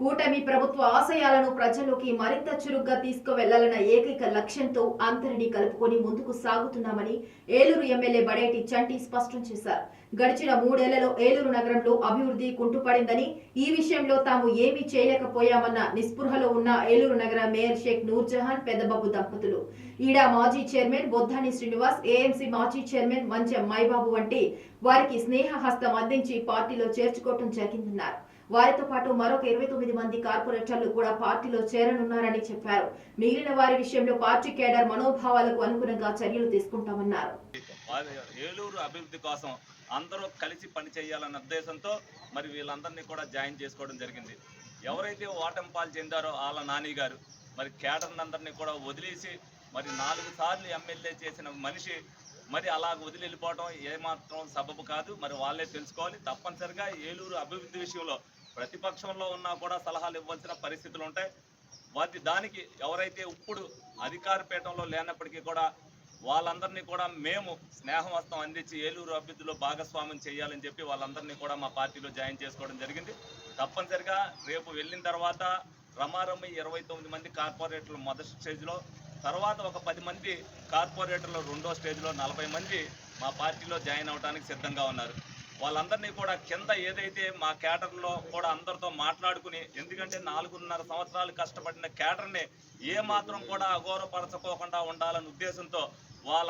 కూటమి ప్రభుత్వ ఆశయాలను ప్రజల్లోకి మరింత చురుగ్గా తీసుకువెళ్ళాలన్న ఏకైక లక్ష్యంతో అందరినీ కలుపుకొని ముందుకు సాగుతున్నామని ఏలూరు ఎమ్మెల్యే బడేటి చంటి స్పష్టం చేశారు. గడిచిన మూడేళ్ళలో ఏలూరు నగరంలో అభివృద్ధి కుంటుపడిందని ఈ విషయంలో తాము ఏమీ చేయలేకపోయామన్న నిస్పృహలో ఉన్న ఏలూరు నగర మేయర్ షేక్ నూర్జహాన్ పెద్దబాబు దంపతులు. ఈడా మాజీ చైర్మన్ బొద్దాని శ్రీనివాస్ ఏఎంసీ మాజీ చైర్మన్ మంచం మైబాబు వంటి వారికి స్నేహహస్తం అందించి పార్టీలో చేర్చుకోవటం జరిగిందన్నారు. వారితో పాటు మరొక ఇరవై తొమ్మిది మంది కార్పొరేటర్లు కూడా పార్టీలో చేరనున్నారని చెప్పారు. మిగిలిన వారి విషయంలో పార్టీ కేడర్ మనోభావాలకు అనుగుణంగా చర్యలు తీసుకుంటామన్నారు. ఏలూరు అభివృద్ధి కోసం అందరూ కలిసి పని చేయాలన్న ఉద్దేశంతో మరి వీళ్ళందరినీ కూడా జాయిన్ చేసుకోవడం జరిగింది. ఎవరైతే ఓటమి పాలు చెందారో వాళ్ళ నాని గారు మరి కేటర్నందరినీ కూడా వదిలేసి మరి నాలుగు సార్లు ఎమ్మెల్యే చేసిన మనిషి మరి అలా వదిలి వెళ్ళిపోవడం ఏమాత్రం సబబు కాదు. మరి వాళ్ళే తెలుసుకోవాలి. తప్పనిసరిగా ఏలూరు అభివృద్ధి విషయంలో ప్రతిపక్షంలో ఉన్నా కూడా సలహాలు ఇవ్వాల్సిన పరిస్థితులు ఉంటాయి. వాటి దానికి ఎవరైతే ఇప్పుడు అధికార పీఠంలో లేనప్పటికీ కూడా వాళ్ళందరినీ కూడా మేము స్నేహం వస్తం అందించి ఏలూరు అభివృద్ధిలో భాగస్వామ్యం చేయాలని చెప్పి వాళ్ళందరినీ కూడా మా పార్టీలో జాయిన్ చేసుకోవడం జరిగింది. తప్పనిసరిగా రేపు వెళ్ళిన తర్వాత రమారమ్మ ఇరవై తొమ్మిది మంది కార్పొరేటర్లు మొదటి స్టేజ్లో తర్వాత ఒక పది మంది కార్పొరేటర్లు రెండో స్టేజ్లో నలభై మంది మా పార్టీలో జాయిన్ అవడానికి సిద్ధంగా ఉన్నారు. వాళ్ళందరినీ కూడా కింద ఏదైతే మా కేటర్లో కూడా అందరితో మాట్లాడుకుని ఎందుకంటే నాలుగున్నర సంవత్సరాలు కష్టపడిన క్యాటర్ని ఏ మాత్రం కూడా అఘోరపరచుకోకుండా ఉండాలనే ఉద్దేశంతో వాళ్ళ